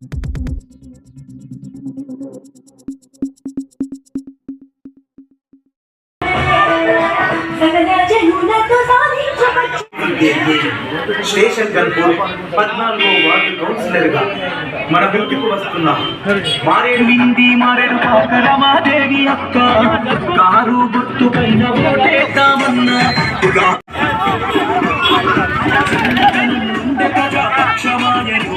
Station Ghanpur పద్నాలుగో ward కౌన్సిలర్గా మన గుర్తుకు వస్తున్నాం. మారేడు మింది మారేడు పాకల మాదేవి అక్క. కారు గుర్తు పైన ఓటేద్దామన్నా. క్షమాయను,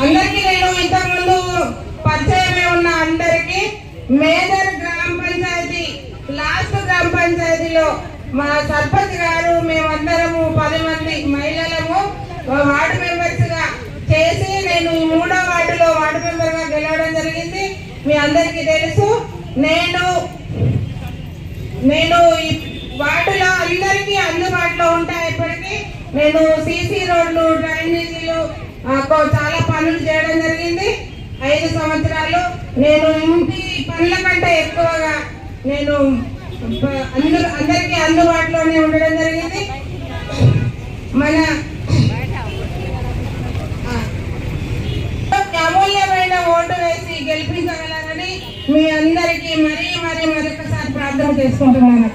అందరికీ నేను ఇంతకుముందు పరిచయమే ఉన్న అందరికీ మేజర్ పంచాయతీలో మా సర్పంచ్ గారు మేమందరము పది మంది మహిళలము వార్డు మెంబర్స్గా చేసి నేను ఈ మూడో వార్డులో వార్డు మెంబర్గా గెలవడం జరిగింది. మీ అందరికీ తెలుసు. నేను నేను ఈ వాటిలో అందరికీ అందుబాటులో ఉంటాయి ఇప్పటికీ. నేను సీసీ రోడ్లు డ్రైనేజీలు చాలా పనులు చేయడం జరిగింది. ఐదు సంవత్సరాలు నేను ఇంటి పనుల కంటే ఎక్కువగా నేను ప- అందరికి అందరికీ అందుబాటులోనే ఉండడం జరిగింది. మన అమూల్యమైన ఓటు వేసి గెలిపించగలరని మీ అందరికీ మరీ మరీ మరొకసారి ప్రార్థన చేసుకుంటున్నాను.